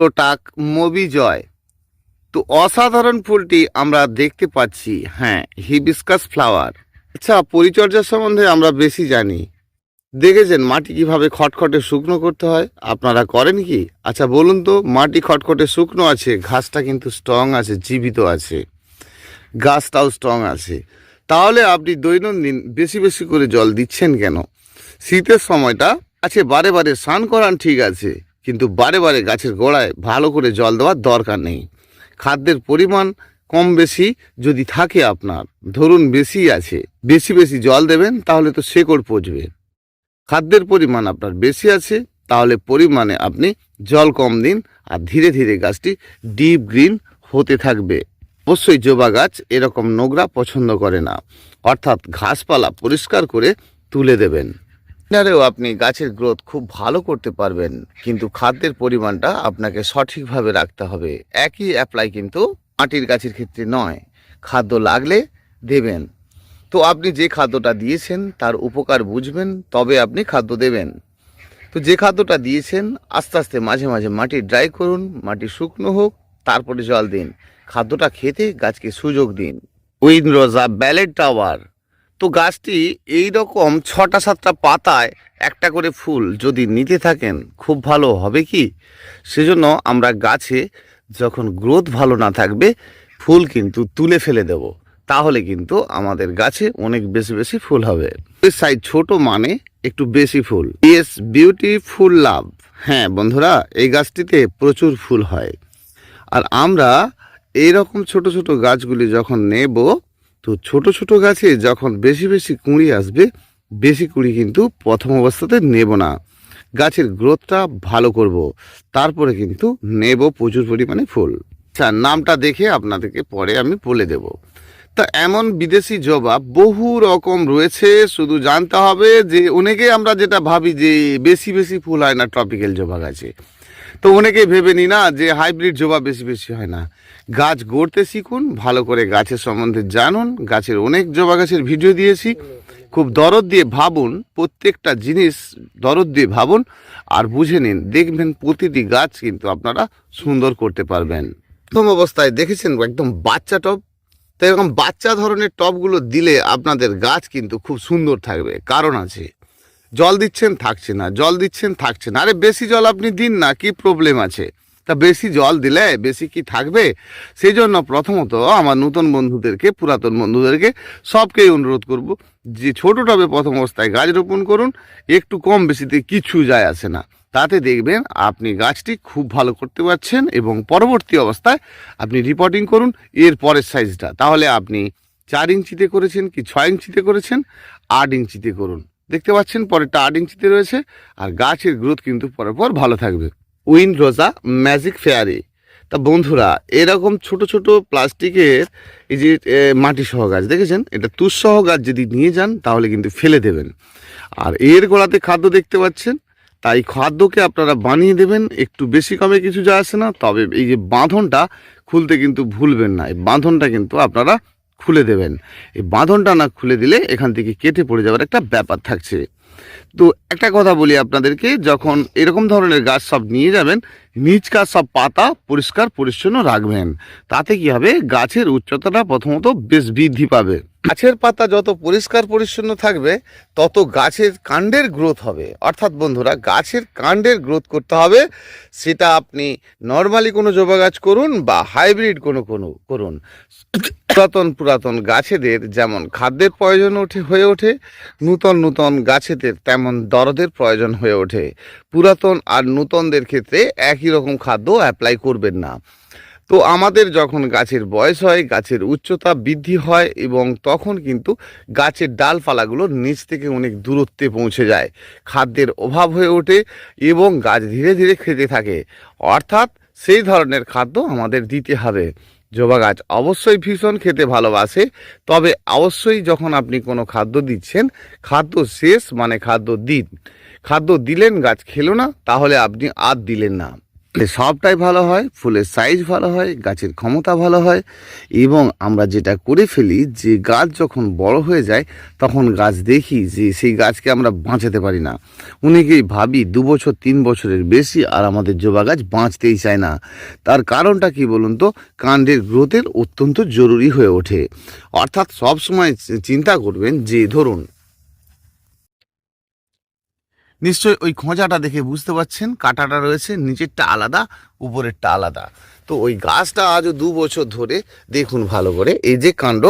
টাক মবি জয়। তো অসাধারণ ফুলটি আমরা দেখতে পাচ্ছি হ্যাঁ হিবিস্কাস ফ্লাওয়ার। আচ্ছা পরিচর্যা সম্বন্ধে আমরা বেশি জানি। দেখেছেন মাটি কীভাবে খটখটে শুকনো করতে হয়? আপনারা করেন কি? আচ্ছা বলুন তো, মাটি খটখটে শুকনো আছে, ঘাসটা কিন্তু স্ট্রং আছে, জীবিত আছে। গাছটাও স্ট্রং আছে। তাহলে আপনি দৈনন্দিন বেশি বেশি করে জল দিচ্ছেন কেন? শীতের সময়টা আছে বারে বারে স্নান করান ঠিক আছে। কিন্তু বারে বারে গাছের গোড়ায় ভালো করে জল দেওয়ার দরকার নেই। খাদ্যের পরিমাণ কম বেশি যদি থাকে আপনার, ধরুন বেশি আছে, বেশি বেশি জল দেবেন তাহলে তো শেকড় পচবে। খাদ্যের পরিমাণ আপনার বেশি আছে, তাহলে পরিমাণে আপনি জল কম দিন আর ধীরে ধীরে গাছটি ডিপ গ্রিন হতে থাকবে। অবশ্যই জবা গাছ এরকম নোংরা পছন্দ করে না। অর্থাৎ ঘাসপালা পরিষ্কার করে তুলে দেবেন। এটারেও আপনি গাছের গ্রোথ খুব ভালো করতে পারবেন, কিন্তু খাদ্যের পরিমাণটা আপনাকে সঠিকভাবে রাখতে হবে। একই অ্যাপ্লাই কিন্তু মাটির গাছের ক্ষেত্রে নয়, খাদ্য লাগলে দেবেন। তো আপনি যে খাদ্যটা দিয়েছেন তার উপকার বুঝবেন, তবে আপনি খাদ্য দেবেন। তো যে খাদ্যটা দিয়েছেন, আস্তে আস্তে মাঝে মাঝে মাটি ড্রাই করুন, মাটি শুকনো হোক, তারপরে জল দিন। খাদ্যটা খেতে গাছকে সুযোগ দিন। উইন রোজা ব্যালেট টাওয়ার। তো গাছটি এই রকম ছটা সাতটা পাতায় একটা করে ফুল যদি নিতে থাকেন খুব ভালো হবে কি? সেজন্য আমরা গাছে যখন গ্রোথ ভালো না থাকবে, ফুল কিন্তু তুলে ফেলে দেব। তাহলে কিন্তু আমাদের গাছে অনেক বেশি বেশি ফুল হবে। সাইজ ছোট মানে একটু বেশি ফুল। ইয়েস বিউটিফুল লাভ হ্যাঁ বন্ধুরা, এই গাছটিতে প্রচুর ফুল হয়। আর আমরা এইরকম ছোট ছোট গাছগুলি যখন নেব তো ছোট ছোট গাছে যখন বেশি বেশি কুঁড়ি আসবে, বেশি কুঁড়ি কিন্তু প্রথম অবস্থাতে নেব না। গাছের গ্রোথটা ভালো করব। তারপরে কিন্তু নেব প্রচুর পরিমাণে ফুল। আচ্ছা নামটা দেখে আপনাদেরকে পরে আমি বলে দেব। তা এমন বিদেশি জবা বহু রকম রয়েছে, শুধু জানতে হবে যে অনেকে আমরা যেটা ভাবি যে বেশি বেশি ফুল হয় না ট্রপিক্যাল জবা গাছে। তো অনেকে ভেবে নি না যে হাইব্রিড জবা বেশি বেশি হয় না। গাছ গড়তে শিখুন, ভালো করে গাছের সম্বন্ধে জানুন, গাছের অনেক জবা গাছের ভিডিও দিয়েছি। খুব দরদ দিয়ে ভাবুন, প্রত্যেকটা জিনিস দরদ দিয়ে ভাবুন আর বুঝে নিন, দেখবেন প্রতিটি গাছ কিন্তু আপনারা সুন্দর করতে পারবেন। প্রথম অবস্থায় দেখেছেন একদম বাচ্চা টব? তো এরকম বাচ্চা ধরনের টবগুলো দিলে আপনাদের গাছ কিন্তু খুব সুন্দর থাকবে। কারণ আছে, জল দিচ্ছেন থাকছে না, জল দিচ্ছেন থাকছে না। আরে বেশি জল আপনি দিন না, কি প্রবলেম আছে? তা বেশি জল দিলে বেশি কি থাকবে? সেই জন্য প্রথমত আমার নতুন বন্ধুদেরকে, পুরাতন বন্ধুদেরকে সবকেই অনুরোধ করব যে ছোটো টবে প্রথম অবস্থায় গাছ রোপণ করুন, একটু কম বেশিতে কিছু যায় আসে না। তাতে দেখবেন আপনি গাছটি খুব ভালো করতে পারছেন এবং পরবর্তী অবস্থায় আপনি রিপোর্টিং করুন এর পরের সাইজটা তাহলে আপনি চার ইঞ্চিতে করেছেন কি ছয় ইঞ্চিতে করেছেন? আট ইঞ্চিতে করুন। দেখতে পাচ্ছেন পরেরটা আট ইঞ্চিতে রয়েছে আর গাছের গ্রোথ কিন্তু পরের পর ভালো থাকবে। উইন রোজা ম্যাজিক ফেয়ারি। তা বন্ধুরা, এরকম ছোট ছোট প্লাস্টিকের এই যে মাটি সহ গাছ, দেখেছেন? এটা তুষ সহ গাছ যদি নিয়ে যান, তাহলে কিন্তু ফেলে দেবেন। আর এর গোড়াতে খাদ্য দেখতে পাচ্ছেন? তাই খাদ্যকে আপনারা বানিয়ে দেবেন। একটু বেশি কমে কিছু যা আসে না, তবে এই যে বাঁধনটা খুলতে কিন্তু ভুলবেন না। এই বাঁধনটা কিন্তু আপনারা খুলে দেবেন। এই বাঁধনটা না খুলে দিলে এখান থেকে কেটে পড়ে যাওয়ার একটা ব্যাপার থাকছে। তো একটা কথা বলি আপনাদেরকে, যখন এরকম ধরনের গাছ সব নিয়ে যাবেন, নিচ কাজ সব পাতা পরিষ্কার, পরিচ্ছন্ন রাখবেন। তাতে কি হবে? গাছের উচ্চতাটা প্রথমত বেশ বৃদ্ধি পাবে। গাছের পাতা যত পরিষ্কার পরিচ্ছন্ন থাকবে, তত গাছের কাণ্ডের গ্রোথ হবে। অর্থাৎ বন্ধুরা, গাছের কাণ্ডের গ্রোথ করতে হবে। সেটা আপনি নর্মালি কোনো জবা গাছ করুন বা হাইব্রিড কোনো কোনো করুন। পুরাতন পুরাতন গাছেদের যেমন খাদ্যের প্রয়োজন ওঠে, হয়ে ওঠে, নূতন নূতন গাছেদের তেমন দরদের প্রয়োজন হয়ে ওঠে। পুরাতন আর নূতনদের ক্ষেত্রে একই রকম খাদ্য অ্যাপ্লাই করবেন না। তো আমাদের যখন গাছের বয়স হয়, গাছের উচ্চতা বৃদ্ধি হয় এবং তখন কিন্তু গাছের ডালপালাগুলো নিচ থেকে অনেক দূরত্বে পৌঁছে যায়। খাদ্যের অভাব হয়ে ওঠে এবং গাছ ধীরে ধীরে খেতে থাকে। অর্থাৎ সেই ধরনের খাদ্য আমাদের দিতে হবে। জবা গাছ অবশ্যই ভীষণ খেতে ভালোবাসে, তবে অবশ্যই যখন আপনি কোনো খাদ্য দিচ্ছেন, খাদ্য শেষ মানে খাদ্য দিন। খাদ্য দিলেন, গাছ খেলো না, তাহলে আপনি আর দিলেন না। সবটাই ভালো হয়, ফুলের সাইজ ভালো হয়, গাছের ক্ষমতা ভালো হয় এবং আমরা যেটা করে ফেলি যে গাছ যখন বড় হয়ে যায় তখন গাছ দেখি যে সেই গাছকে আমরা বাঁচাতে পারি না। অনেকেই ভাবি দু বছর, তিন বছরের বেশি আর আমাদের জবা গাছ বাঁচতেই চায় না। তার কারণটা কি বলুন তো? কাণ্ডের গ্রোথের অত্যন্ত জরুরি হয়ে ওঠে। অর্থাৎ সব সময় চিন্তা করবেন যে ধরুন নিশ্চয়ই ওই খোঁজাটা দেখে বুঝতে পারছেন, কাঁটাটা রয়েছে, নিচেরটা আলাদা, উপরেরটা আলাদা। তো ওই গাছটা আজও দু বছর ধরে, দেখুন ভালো করে, এই যে কাণ্ড,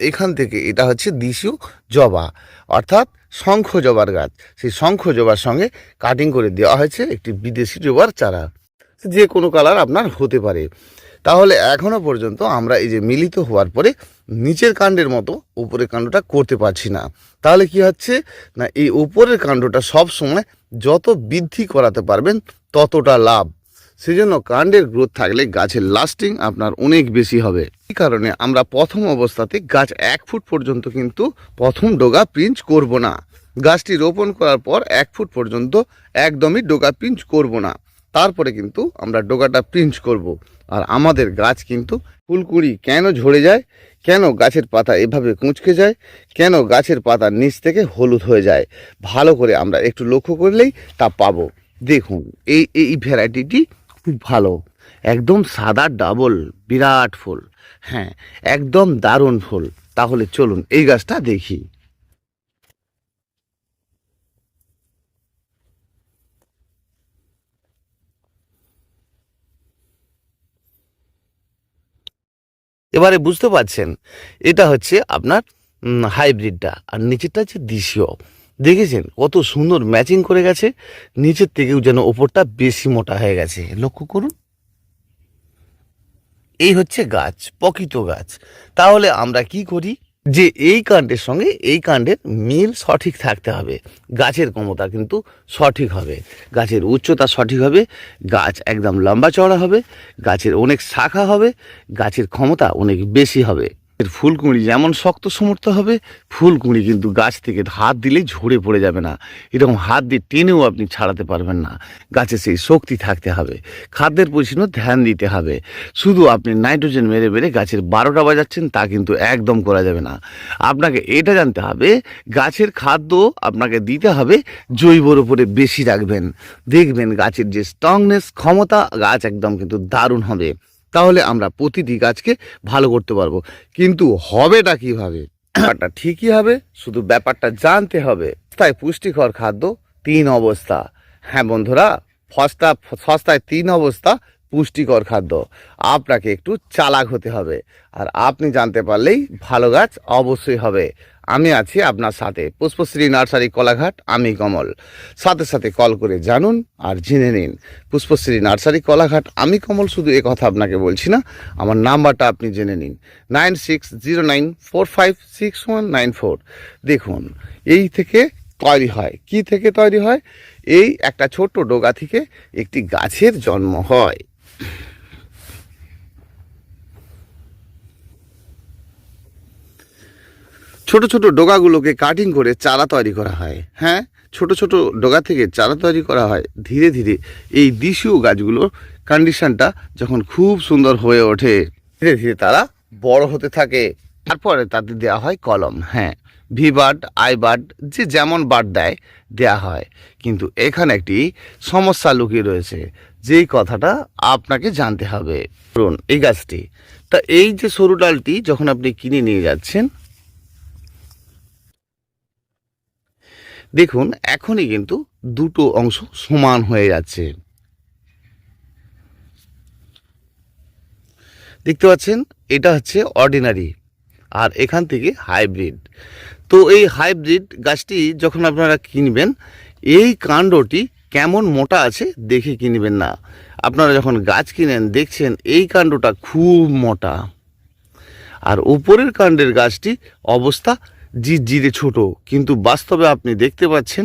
এখান থেকে এটা হচ্ছে দেশীয় জবা, অর্থাৎ শঙ্খ জবার গাছ। সেই শঙ্খ জবার সঙ্গে কাটিং করে দেওয়া হয়েছে একটি বিদেশি জবার চারা। যে কোনো কালার আপনার হতে পারে। তাহলে এখনও পর্যন্ত আমরা এই যে মিলিত হওয়ার পরে নিচের কাণ্ডের মতো উপরের কাণ্ডটা করতে পারছি না। তাহলে কি হচ্ছে? না, এই উপরের কাণ্ডটা সব সময় যত বৃদ্ধি করাতে পারবেন, ততটা লাভ। সেজন্য কাণ্ডের গ্রোথ থাকলে গাছের লাস্টিং আপনার অনেক বেশি হবে। এই কারণে আমরা প্রথম অবস্থাতে গাছ এক ফুট পর্যন্ত কিন্তু প্রথম ডোগা প্রিঞ্চ করব না। গাছটি রোপণ করার পর এক ফুট পর্যন্ত একদমই ডোগা প্রিঞ্চ করব না। তারপরে কিন্তু আমরা ডোগাটা প্রিঞ্চ করব। আর আমাদের গাছ কিন্তু ফুলকুড়ি কেন ঝরে যায়? কেন গাছের পাতা এভাবে কুঁচকে যায়? কেন গাছের পাতা নিচ থেকে হলুদ হয়ে যায়? ভালো করে আমরা একটু লক্ষ্য করলেই তা পাবো। দেখুন, এই এই ভ্যারাইটিটি খুব ভালো। একদম সাদা ডাবল, বিরাট ফুল। হ্যাঁ একদম দারুণ ফুল। তাহলে চলুন এই গাছটা দেখি। এবারে বুঝতে পারছেন, এটা হচ্ছে আপনার হাইব্রিডটা আর নিচেরটা হচ্ছে দেশীয় দেখেছেন? কত সুন্দর ম্যাচিং করে গেছে। নিচের থেকেও যেন ওপরটা বেশি মোটা হয়ে গেছে। লক্ষ্য করুন। এই হচ্ছে গাছ, প্রকৃত গাছ। তাহলে আমরা কি করি? যে এই কাণ্ডের সঙ্গে এই কাণ্ডের মিল সঠিক থাকতে হবে। গাছের ক্ষমতা কিন্তু সঠিক হবে। গাছের উচ্চতা সঠিক হবে। গাছ একদম লম্বা চড়া হবে। গাছের অনেক শাখা হবে। গাছের ক্ষমতা অনেক বেশি হবে। এর ফুলকুঁড়ি যেমন শক্ত সমর্থ হবে, ফুলকুঁড়ি কিন্তু গাছ থেকে হাত দিলেই ঝরে পড়ে যাবে না। এরকম হাত দিয়ে টেনেও আপনি ছাড়াতে পারবেন না। গাছে সেই শক্তি থাকতে হবে। খাদ্যের পরিচ্ছন্ন ধ্যান দিতে হবে। শুধু আপনি নাইট্রোজেন মেরে মেরে গাছের বারোটা বাজাচ্ছেন, তা কিন্তু একদম করা যাবে না। আপনাকে এটা জানতে হবে, গাছের খাদ্য আপনাকে দিতে হবে, জৈবর উপরে বেশি রাখবেন। দেখবেন গাছের যে স্ট্রংনেস, ক্ষমতা, গাছ একদম কিন্তু দারুণ হবে। তাহলে আমরা প্রতিটি গাছকে ভালো করতে পারব। কিন্তু হবেটা কীভাবে? ব্যাপারটা ঠিকই হবে শুধু ব্যাপারটা জানতে হবে। তাই পুষ্টিকর খাদ্য তিন অবস্থা। হ্যাঁ বন্ধুরা সস্তা সস্তায় তিন অবস্থা পুষ্টিকর খাদ্য। আপনাকে একটু চালাক হতে হবে। আর আপনি জানতে পারলেই ভালো গাছ অবশ্যই হবে। আমি আছি আপনার সাথে। পুষ্পশ্রী নার্সারি কলাঘাট, আমি কমল। সাথে সাথে কল করে জানুন আর জেনে নিন। পুষ্পশ্রী নার্সারি কলাঘাট, আমি কমল, শুধু এ কথা আপনাকে বলছি না, আমার নাম্বারটা আপনি জেনে নিন। Nine six zero nine four five six one nine four. দেখুন, এই থেকে তৈরি হয়। কি থেকে তৈরি হয়? এই একটা ছোট্ট ডোগা থেকে একটি গাছের জন্ম হয়। ছোট ছোট ডোগাগুলোকে কাটিং করে চারা তৈরি করা হয়। হ্যাঁ? ছোট ছোট ডোগা থেকে চারা তৈরি করা হয়। ধীরে ধীরে এই দেশীয় গাছগুলোর কন্ডিশনটা যখন খুব সুন্দর হয়ে ওঠে, ধীরে ধীরে তারা বড় হতে থাকে। তারপরে তাদের দেওয়া হয় কলম। হ্যাঁ ভি বার্ড আই বার্ড যে যেমন বার্ড দেয়, দেয়া হয়। কিন্তু এখানে একটি সমস্যা লুকিয়ে রয়েছে। যেই কথাটা আপনাকে জানতে হবে। ধরুন, এই গাছটি। তা এই যে সরু ডালটি যখন আপনি কিনে নিয়ে যাচ্ছেন দেখুন, এখনই কিন্তু দুটো অংশ সমান হয়ে যাচ্ছে। দেখতে পাচ্ছেন, এটা হচ্ছে অর্ডিনারি আর এখান থেকে হাইব্রিড তো এই হাইব্রিড গাছটি যখন আপনারা কিনবেন, এই কাণ্ডটি কেমন মোটা আছে দেখে কিনবেন না। আপনারা যখন গাছ কিনেন, দেখছেন এই কাণ্ডটা খুব মোটা। আর উপরের কাণ্ডের গাছটি অবস্থা জিরে ছোট, কিন্তু বাস্তবে আপনি দেখতে পাচ্ছেন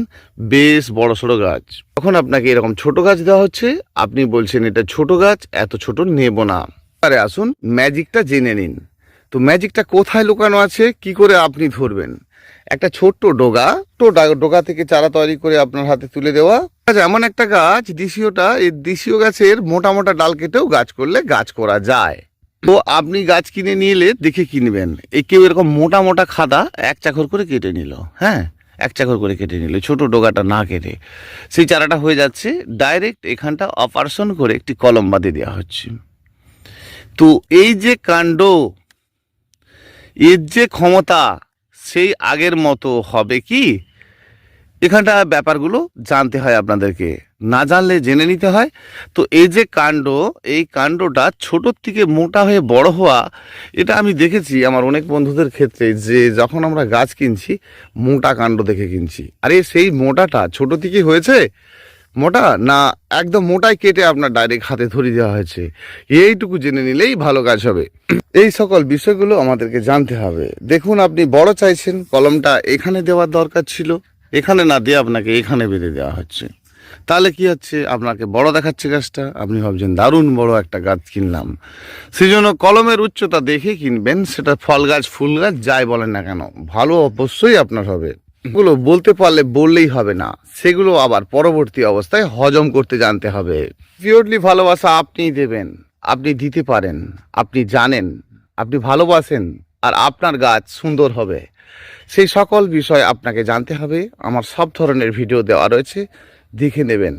বেশ বড় সড়ো গাছ। তখন আপনাকে এরকম ছোট গাছ দেওয়া হচ্ছে। আপনি বলছেন এটা ছোট গাছ, এত ছোট নেব না। আরে আসুন, ম্যাজিকটা জেনে নিন। তো ম্যাজিকটা কোথায় লুকানো আছে? কি করে আপনি ধরবেন? একটা ছোট্ট ডোগা তো ডোগা থেকে চারা তৈরি করে আপনার হাতে তুলে দেওয়া। আচ্ছা এমন একটা গাছ দিশীয়টা এই দিশীয় গাছের মোটা মোটা ডাল কেটেও গাছ করলে গাছ করা যায়। তো আপনি গাছ কিনে নিয়ে এলে দেখে কিনবেন এই কেউ এরকম মোটা মোটা খাদা এক চাকর করে কেটে নিল হ্যাঁ? এক চাকর করে কেটে নিল ছোট ডোগাটা না কেটে। সেই চারাটা হয়ে যাচ্ছে ডাইরেক্ট এখানটা অপারেশন করে একটি কলম বাঁধে দেওয়া হচ্ছে। তো এই যে কাণ্ড, এর যে ক্ষমতা, সেই আগের মতো হবে কি? এখানটা ব্যাপারগুলো জানতে হয় আপনাদেরকে। না জানলে জেনে নিতে হয়। তো এই যে কাণ্ড, এই কাণ্ডটা ছোটোর থেকে মোটা হয়ে বড় হওয়া, এটা আমি দেখেছি আমার অনেক বন্ধুদের ক্ষেত্রে যে যখন আমরা গাছ কিনছি, মোটা কাণ্ড দেখে কিনছি। আরে সেই মোটাটা ছোট থেকে হয়েছে? মোটা? না, একদম মোটাই কেটে আপনার ডাইরেক্ট হাতে ধরিয়ে দেওয়া হয়েছে। এইটুকু জেনে নিলেই ভালো কাজ হবে। এই সকল বিষয়গুলো আমাদেরকে জানতে হবে। দেখুন, আপনি বড় চাইছেন, কলমটা এখানে দেওয়ার দরকার ছিল। এখানে না দিয়ে আপনাকে এখানে বেঁধে দেওয়া হচ্ছে। তাহলে কি হচ্ছে? আপনাকে বড় দেখাচ্ছে গাছটা। আপনি ভাবছেন, দারুণ বড় একটা গাছ কিনলাম। সেই জন্য কলমের উচ্চতা দেখে কিনবেন, সেটা ফল গাছ, ফুল গাছ, যাই বলেন না কেন। ভালো অবশ্যই আপনার হবে। এগুলো বলতে পারলে বললেই হবে না। সেগুলো আবার পরবর্তী অবস্থায় হজম করতে জানতে হবে। পিওরলি ভালোবাসা আপনিই দেবেন। আপনি দিতে পারেন। আপনি জানেন। আপনি ভালোবাসেন। আর আপনার গাছ সুন্দর হবে। সেই সকল বিষয় আপনাকে জানতে হবে। আমার সব ধরনের ভিডিও দেওয়া রয়েছে, দেখে নেবেন।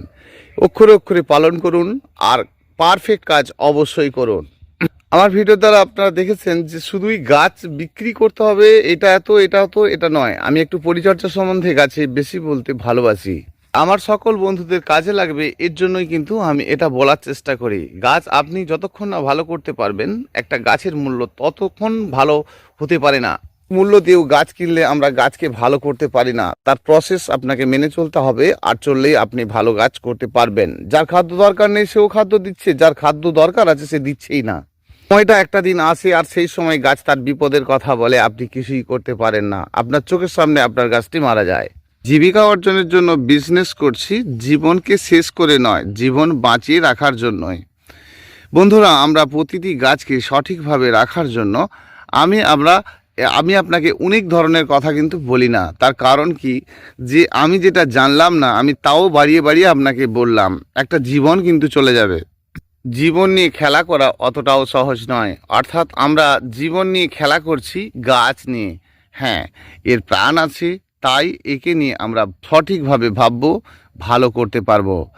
অক্ষরে অক্ষরে পালন করুন আর পারফেক্ট কাজ অবশ্যই করুন। আমার ভিডিও দ্বারা আপনারা দেখেছেন যে শুধুই গাছ বিক্রি করতে হবে, এটা এত, এটা তো এটা নয়। আমি একটু পরিচর্যা সম্বন্ধে গাছে বেশি বলতে ভালোবাসি। আমার সকল বন্ধুদের কাজে লাগবে, এর জন্যই কিন্তু আমি এটা বলার চেষ্টা করি। গাছ আপনি যতক্ষণ না ভালো করতে পারবেন, একটা গাছের মূল্য ততক্ষণ ভালো হতে পারে না। মূল্য দিয়েও গাছ কিনলে আমরা গাছকে ভালো করতে পারি না। তার প্রসেস আপনাকে মেনে চলতে হবে আর চললেই আপনি ভালো গাছ করতে পারবেন। যার খাদ্য দরকার নেই, সেও খাদ্য দিচ্ছে। যার খাদ্য দরকার আছে, সে দিচ্ছেই না। সময়টা একটা দিন আসে আর সেই সময় গাছ তার বিপদের কথা বলে, আপনি কিছুই করতে পারেন না। আপনার চোখের সামনে আপনার গাছটি মারা যায়। জীবিকা অর্জনের জন্য বিজনেস করছি, জীবনকে শেষ করে নয়, জীবন বাঁচিয়ে রাখার জন্যই। বন্ধুরা, আমরা প্রতিটি গাছকে সঠিকভাবে রাখার জন্য আমি, আমরা আমি আপনাকে অনেক ধরনের কথা কিন্তু বলি না। তার কারণ কি? যে আমি যেটা জানলাম না, আমি তাও বাড়িয়ে বাড়িয়ে আপনাকে বললাম, একটা জীবন কিন্তু চলে যাবে। জীবন নিয়ে খেলা করা অতটাও সহজ নয়। অর্থাৎ আমরা জীবন নিয়ে খেলা করছি গাছ নিয়ে। হ্যাঁ এর প্রাণ আছে, তাই একে নিয়ে আমরা সঠিকভাবে ভাববো, ভালো করতে পারব।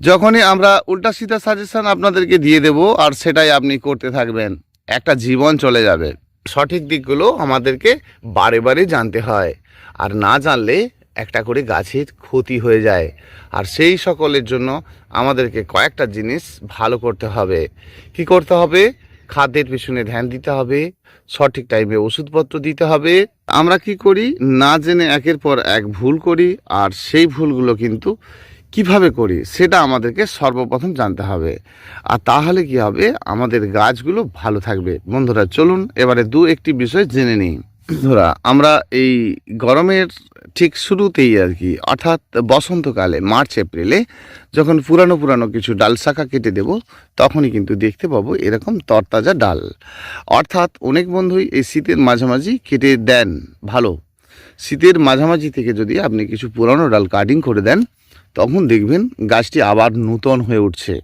যখনই আমরা উল্টা সিধা সাজেশন আপনাদেরকে দিয়ে দেব, আর সেটাই আপনি করতে থাকবেন। একটা জীবন চলে যাবে। সঠিক দিকগুলো আমাদেরকে বারে বারে জানতে হয়। আর না জানলে একটা করে গাছের ক্ষতি হয়ে যায়। আর সেই সকলের জন্য আমাদেরকে কয়েকটা জিনিস ভালো করতে হবে। কি করতে হবে? খাদ্যের পিছনে ধ্যান দিতে হবে। সঠিক টাইমে ওষুধপত্র দিতে হবে। আমরা কি করি? না জেনে একের পর এক ভুল করি। আর সেই ভুলগুলো কিন্তু কীভাবে করি, সেটা আমাদেরকে সর্বপ্রথম জানতে হবে। আর তাহলে কি হবে, আমাদের গাছগুলো ভালো থাকবে। বন্ধুরা, চলুন এবারে দু একটি বিষয় জেনে নিই। বন্ধুরা, আমরা এই গরমের ঠিক শুরুতেই আর কি, অর্থাৎ বসন্তকালে, মার্চ, এপ্রিলে, যখন পুরানো পুরানো কিছু ডাল শাখা কেটে দেব, তখনই কিন্তু দেখতে পাবো এরকম তরতাজা ডাল। অর্থাৎ অনেক বন্ধুই এই শীতের মাঝামাঝি কেটে দেন ভালো। শীতের মাঝামাঝি থেকে যদি আপনি কিছু পুরানো ডাল কাটিং করে দেন তখন দেখবেন গাছটি আবার নূতন হয়ে উঠছে।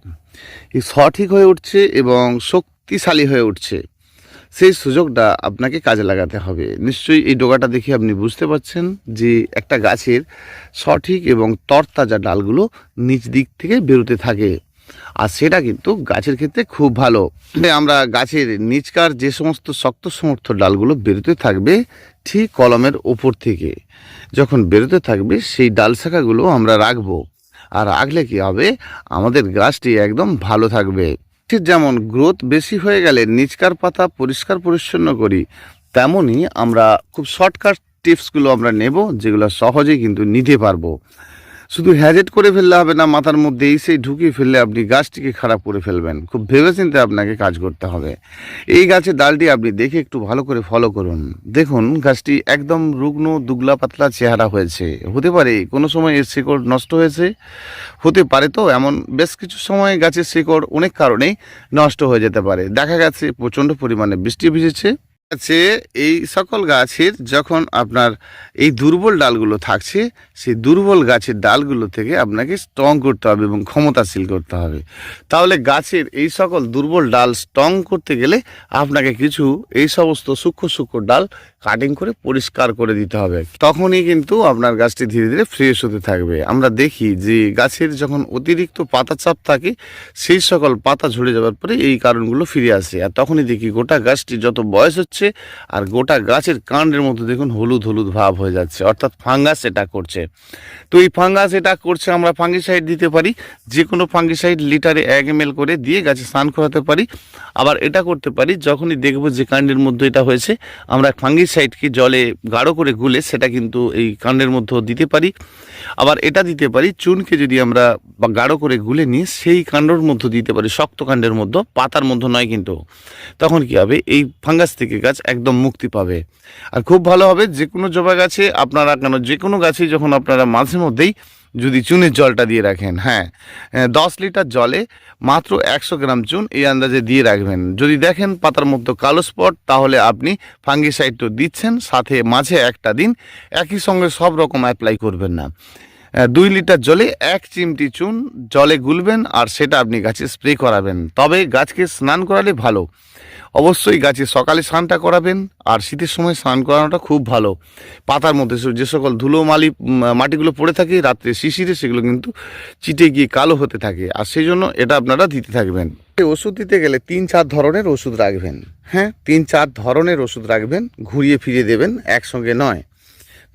সঠিক হয়ে উঠছে এবং শক্তিশালী হয়ে উঠছে। সেই সুযোগটা আপনাকে কাজে লাগাতে হবে। নিশ্চয়ই এই ডোকাটা দেখে আপনি বুঝতে পারছেন যে একটা গাছের সঠিক এবং তরতাজা ডালগুলো নিচ দিক থেকে বেরোতে থাকে। আর সেটা কিন্তু গাছের ক্ষেত্রে খুব ভালো। আমরা গাছের নিচকার যে সমস্ত শক্ত সমর্থ ডালগুলো বেরোতে থাকবে ঠিক কলমের ওপর থেকে। যখন বেরোতে থাকবে সেই ডাল শাখাগুলো আমরা রাখব। আর রাখলে কি হবে? আমাদের গাছটি একদম ভালো থাকবে। ঠিক যেমন গ্রোথ বেশি হয়ে গেলে নিচকার পাতা পরিষ্কার পরিচ্ছন্ন করি তেমনই আমরা খুব শর্টকাট টিপসগুলো আমরা নেব যেগুলো সহজেই কিন্তু নিতে পারব। শুধু হ্যাজেট করে ফেললে হবে না, মাথার মধ্যে সেই ঢুকিয়ে ফেললে আপনি গাছটিকে খারাপ করে ফেলবেন। খুব ভেবেচিন্তে আপনাকে কাজ করতে হবে। এই গাছের ডালটি আপনি দেখে একটু ভালো করে ফলো করুন। দেখুন, গাছটি একদম রুগ্ন, দুগলা পাতলা চেহারা হয়েছে। হতে পারে কোনো সময় এর শিকড় নষ্ট হয়েছে, হতে পারে তো এমন বেশ কিছু সময় গাছের শিকড় অনেক কারণেই নষ্ট হয়ে যেতে পারে। দেখা গেছে প্রচণ্ড পরিমাণে বৃষ্টি ভিজেছে। আছে এই সকল গাছের যখন আপনার এই দুর্বল ডালগুলো থাকছে, সেই দুর্বল গাছের ডালগুলো থেকে আপনাকে স্ট্রং করতে হবে এবং ক্ষমতাশীল করতে হবে। তাহলে গাছের এই সকল দুর্বল ডাল স্ট্রং করতে গেলে আপনাকে কিছু এই সমস্ত সূক্ষ্ম সূক্ষ্ম ডাল কাটিং করে পরিষ্কার করে দিতে হবে। তখনই কিন্তু আপনার গাছটি ধীরে ধীরে ফ্রেশ হতে থাকবে। আমরা দেখি যে গাছের যখন অতিরিক্ত পাতা চাপ থাকে, সেই সকল পাতা ঝরে যাওয়ার পরে এই কারণগুলো ফিরে আসে। আর তখনই দেখি গোটা গাছটি যত বয়স হচ্ছে আর গোটা গাছের কাণ্ডের মধ্যে দেখুন হলুদ হলুদ ভাব হয়ে যাচ্ছে, অর্থাৎ ফাঙ্গাস এটা করছে। তো এই ফাঙ্গাস এটা করছে আমরা ফাঙ্গিসাইড দিতে পারি যে কোনো ফাঙ্গিসাইড লিটারে এক এম করে দিয়ে গাছে স্নান করাতে পারি। আবার এটা করতে পারি, যখনই দেখব যে কাণ্ডের মধ্যে এটা হয়েছে, আমরা ফাঙ্গিসাইডকে জলে গাঢ় করে গুলে সেটা কিন্তু এই কাণ্ডের মধ্যেও দিতে পারি। আবার এটা দিতে পারি, চুনকে যদি আমরা গাঢ় করে গুলে নিয়ে সেই কাণ্ডর মধ্যে দিতে পারি, শক্ত কাণ্ডের মধ্যে, পাতার মধ্যে নয় কিন্তু। তখন কি হবে? এই ফাঙ্গাস থেকে একদম মুক্তি পাবে। আর খুব ভালো হবে যে কোনো জবা গাছে আপনারা কেন যে কোনো গাছে যখন আপনারা মাঝে মধ্যেই যদি চুনের জলটা দিয়ে রাখেন হ্যাঁ দশ লিটার জলে মাত্র একশো গ্রাম চুন এই আন্দাজে দিয়ে রাখবেন। যদি দেখেন পাতার মধ্যে কালো স্পট, তাহলে আপনি ফাঙ্গিসাইড তো দিচ্ছেন, সাথে মাঝে একটা দিন একই সঙ্গে সব রকম অ্যাপ্লাই করবেন না। দুই লিটার জলে এক চিমটি চুন, জলে গুলবেন আর সেটা আপনি গাছে স্প্রে করাবেন। তবে গাছকে স্নান করালে ভালো। অবশ্যই গাছে সকালে স্নানটা করাবেন আর শীতের সময় স্নান করানোটা খুব ভালো। পাতার মধ্যে যে সকল ধুলো মালি মাটিগুলো পড়ে থাকে, রাত্রে শিশিরে সেগুলো কিন্তু চিটে গিয়ে কালো হতে থাকে। আর সেই জন্য এটা আপনারা দিতে থাকবেন। ওষুধ দিতে গেলে তিন চার ধরনের ওষুধ রাখবেন। হ্যাঁ তিন চার ধরনের ওষুধ রাখবেন। ঘুরিয়ে ফিরিয়ে দেবেন, একসঙ্গে নয়।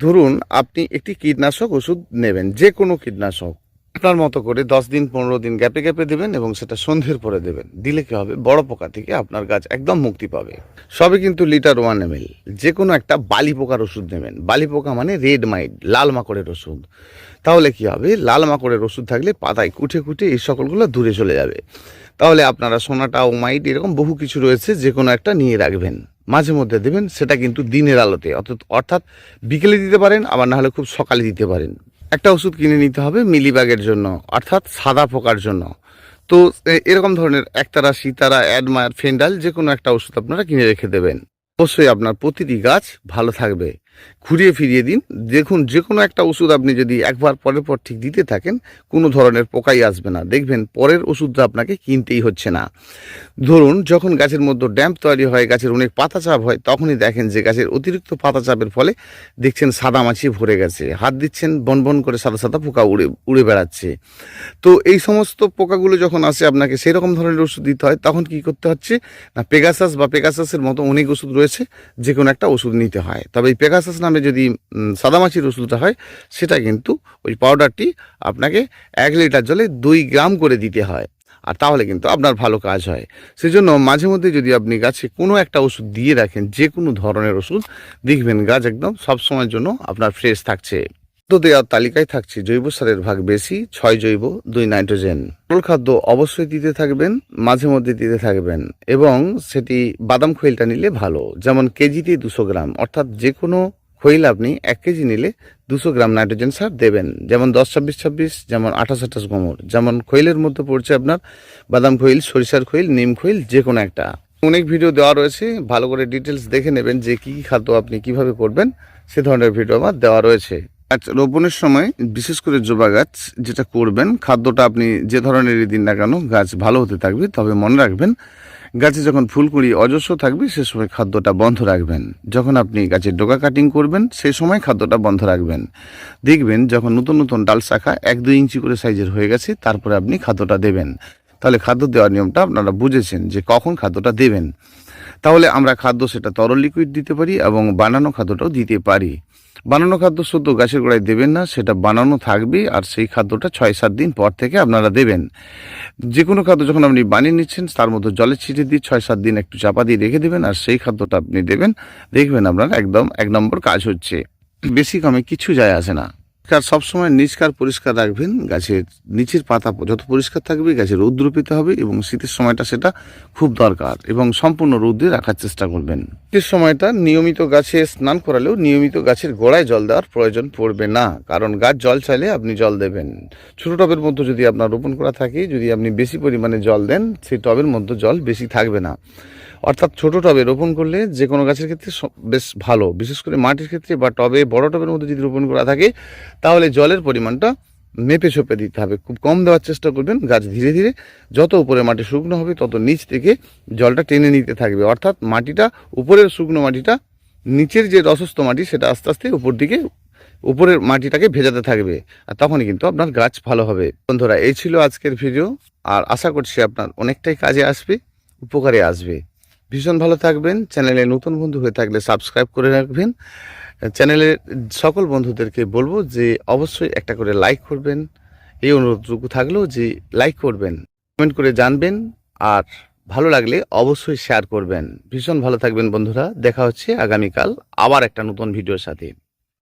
ধরুন আপনি একটি কীটনাশক ওষুধ নেবেন, যে কোনো কীটনাশক। আপনার মতো করে দশ দিন, পনেরো দিন গ্যাপে গ্যাপে দেবেন এবং সেটা সন্ধ্যের পরে দেবেন। দিলে কি হবে? বড় পোকা থেকে আপনার গাছ একদম মুক্তি পাবে। সবে কিন্তু লিটার ওয়ান এম যে কোনো একটা বালি পোকার ওষুধ নেবেন। বালি পোকা মানে রেড মাইট, লাল মাকড়ের ওষুধ। তাহলে কি হবে? লাল মাকড়ের ওষুধ থাকলে পাতায় কুটে কুটে এই সকলগুলো দূরে চলে যাবে। তাহলে আপনারা সোনাটা ও মাইট এরকম বহু কিছু রয়েছে, যে কোনো একটা নিয়ে রাখবেন। মাঝে মধ্যে দেবেন, সেটা কিন্তু দিনের আলোতে। অর্থাৎ বিকেলে দিতে পারেন, আবার না হলে খুব সকালে দিতে পারেন। একটা ওষুধ কিনে নিতে হবে মিলিবাগের জন্য, অর্থাৎ সাদা পোকার জন্য। তো এরকম ধরনের একতারা, সিতারা, অ্যাডমায়ার, ফেন্ডাল যে কোনো একটা ওষুধ আপনারা কিনে রেখে দেবেন। অবশ্যই আপনার প্রতিটি গাছ ভালো থাকবে। ঘুরিয়ে ফিরিয়ে দিন। দেখুন যে কোনো একটা ওষুধ আপনি যদি একবার পরের পর ঠিক দিতে থাকেন, কোনো ধরনের পোকাই আসবে না। দেখবেন পরের ওষুধটা আপনাকে কিনতেই হচ্ছে না। ধরুন, যখন গাছের মধ্যে ড্যাম্প তৈরি হয়, গাছের অনেক পাতা চাপ হয়, তখনই দেখেন যে গাছের অতিরিক্ত পাতা চাপের ফলে দেখছেন সাদা মাছি ভরে গেছে। হাত দিচ্ছেন, বন বন করে সাদা সাদা পোকা উড়ে উড়ে বেড়াচ্ছে। তো এই সমস্ত পোকাগুলো যখন আসে, আপনাকে সেই রকম ধরনের ওষুধ দিতে হয়, তখন কি করতে হচ্ছে? না পেগাসাস বা পেগাসাসের মতো অনেক ওষুধ রয়েছে যে কোনো একটা ওষুধ নিতে হয়। তবে এই পেগাসাস নামে যদি উম, সাদামাছির ওষুধটা হয় সেটা কিন্তু ওই পাউডারটি আপনাকে এক লিটার জলে দুই গ্রাম করে দিতে হয়। আর তাহলে কিন্তু আপনার ভালো কাজ হয়। সেজন্য মাঝে মধ্যে যদি আপনি গাছে কোনো একটা ওষুধ দিয়ে রাখেন যে কোনো ধরনের ওষুধ দেখবেন গাছ একদম সব সময়ের জন্য আপনার ফ্রেশ থাকছে। খাদ্য দেওয়ার তালিকায় থাকছে জৈব সারের ভাগ বেশি ছয় জৈব দুই নাইট্রোজেন। তরল খাদ্য অবশ্যই দিতে থাকবেন মাঝে মধ্যে দিতে থাকবেন। এবং সেটি বাদাম খৈলটা নিলে ভালো যেমন কেজিতে দুশো গ্রাম অর্থাৎ যে কোনো খৈল আপনি এক কেজি নিলে দুশো গ্রাম নাইট্রোজেন সার দেবেন। যেমন দশ ছাব্বিশ ছাব্বিশ, যেমন আঠাশ আঠাশ গোমর যেমন খৈলের মধ্যে পড়ছে আপনার বাদাম খৈল, সরিষার খৈল, নিম খৈল যে কোনো একটা। অনেক ভিডিও দেওয়া রয়েছে, ভালো করে ডিটেলস দেখে নেবেন যে কী কী খাদ্য আপনি কীভাবে করবেন, সে ধরনের ভিডিও আমার দেওয়া রয়েছে। গাছ রোপণের সময় বিশেষ করে জবা গাছ যেটা করবেন, খাদ্যটা আপনি যে ধরনেরই দিন না কেন গাছ ভালো হতে থাকবে, তবে মনে রাখবেন গাছে যখন ফুলকুড়ি অজস্র থাকবে, সে সময় খাদ্যটা বন্ধ রাখবেন। যখন আপনি গাছের ডোকা কাটিং করবেন, সে সময় খাদ্যটা বন্ধ রাখবেন। দেখবেন যখন নতুন নতুন ডাল শাখা এক দুই ইঞ্চি করে সাইজের হয়ে গেছে, তারপরে আপনি খাদ্যটা দেবেন। তাহলে খাদ্য দেওয়ার নিয়মটা আপনারা বুঝেছেন যে কখন খাদ্যটা দেবেন। তাহলে আমরা খাদ্য সেটা তরল লিকুইড দিতে পারি এবং বানানো খাদ্যটাও দিতে পারি। বানানো খাদ্য শুধু গাছের গোড়ায় দেবেন না, সেটা বানানো থাকবে আর সেই খাদ্যটা ছয় সাত দিন পর থেকে আপনারা দেবেন। যে কোনো খাদ্য যখন আপনি বানিয়ে নিচ্ছেন, তার মধ্যে জলে ছিটে দিয়ে ছয় সাত দিন একটু চাপা দিয়ে রেখে দেবেন, আর সেই খাদ্যটা আপনি দেবেন। দেখবেন আপনার একদম এক নম্বর কাজ হচ্ছে। বেশি কমে কিছু যায় আসে না। কার সবসময় নিচকার পরিষ্কার রাখবেন। গাছের নিচের পাতা যত পরিষ্কার থাকবে গাছের রৌদ্র পেতে হবে এবং শীতের সময়টা সেটা খুব দরকার এবং সম্পূর্ণ রৌদ্রে রাখার চেষ্টা করবেন। শীতের সময়টা নিয়মিত গাছে স্নান করালেও নিয়মিত গাছের গোড়ায় জল দেওয়ার প্রয়োজন পড়বে না, কারণ গাছ জল চাইলে আপনি জল দেবেন। ছোট টবের মধ্যে যদি আপনার রোপণ করা থাকে, যদি আপনি বেশি পরিমাণে জল দেন, সেই টবের মধ্যে জল বেশি থাকবে না। অর্থাৎ ছোট টবে রোপণ করলে যে কোনো গাছের ক্ষেত্রে বেশ ভালো। বিশেষ করে মাটির ক্ষেত্রে বা টবে, বড় টবের মধ্যে যদি রোপণ করা থাকে, তাহলে জলের পরিমাণটা মেপে চোপে দিতে হবে। খুব কম দেওয়ার চেষ্টা করবেন গাছ ধীরে ধীরে। যত উপরে মাটি শুকনো হবে, তত নিচ থেকে জলটা টেনে নিতে থাকবে। অর্থাৎ মাটিটা, উপরের শুকনো মাটিটা, নিচের যে রসস্থ মাটি, সেটা আস্তে আস্তে উপর দিকে, উপরের মাটিটাকে ভেজাতে থাকবে। আর তখনই কিন্তু আপনার গাছ ভালো হবে। বন্ধুরা, এই ছিল আজকের ভিডিও। আর আশা করছি আপনার অনেকটাই কাজে আসবে, উপকারে আসবে। ভীষণ ভালো থাকবেন। চ্যানেলে নতুন বন্ধু হয়ে থাকলে সাবস্ক্রাইব করে রাখবেন। চ্যানেলের সকল বন্ধুদেরকে বলব যে অবশ্যই একটা করে লাইক করবেন। এই অনুরোধটুকু থাকলেও যে লাইক করবেন, কমেন্ট করে জানবেন আর ভালো লাগলে অবশ্যই শেয়ার করবেন। ভীষণ ভালো থাকবেন বন্ধুরা। দেখা হচ্ছে আগামীকাল আবার একটা নতুন ভিডিওর সাথে।